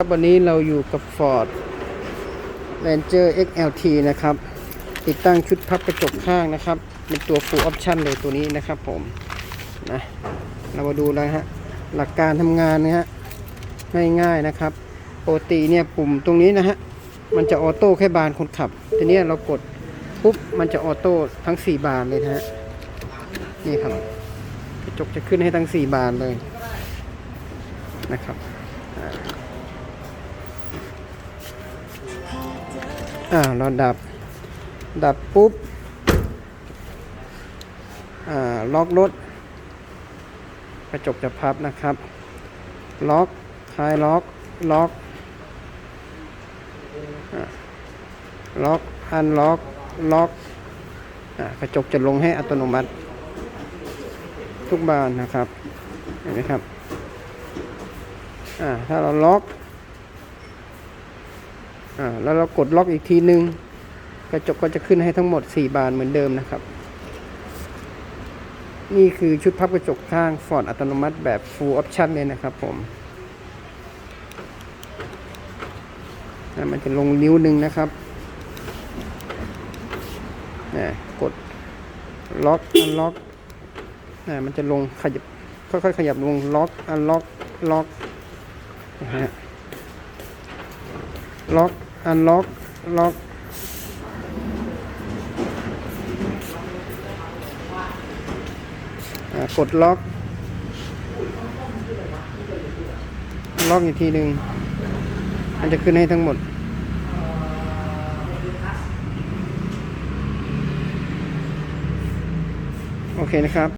ครับวันนี้เราอยู่กับ Ford Ranger XLT นะครับ ติดตั้งชุดพับกระจกข้างนะครับ เป็นตัว full option เลยตัวนี้นะครับผมนะเรามาดูเลยฮะ หลักการทำงานนะฮะง่ายๆนะครับปกติเนี่ยปุ่มตรงนี้นะฮะ มันจะออโต้แค่บานคนขับ ทีนี้เรากดปุ๊บ มันจะออโต้ทั้ง 4 บานเลยนะฮะ นี่ครับ กระจกจะขึ้นให้ทั้ง 4 บานเลยนะครับ อ่าเราดับ ดับปุ๊บ อ่า ล็อกรถ กระจกจะพับนะครับ ล็อกคลายล็อก ล็อกอล็อกอันล็อกล็อกอ่ากระจกจะลงให้อัตโนมัติ ทุกบานนะครับ เห็นไหมครับอ่าถ้าเราล็อก อ่าแล้วเรากดล็อกอีกทีนึง กระจกก็จะขึ้นให้ทั้งหมด 4 บานเหมือนเดิมนะครับ นี่คือชุดพับกระจกข้างฟอร์ดอัตโนมัติแบบ full option เลยนะครับผมอ่ามันจะลงนิ้วหนึ่งนะครับอ่กดล็อกอันล็อกอ่มันจะลงขยับค่อยๆขยับลงล็อกอันล็อกล็อกนะฮะล็อก อันล็อกล็อกกดล็อก ล็อกอีกทีหนึ่งมันจะขึ้นให้ทั้งหมด โอเคนะครับ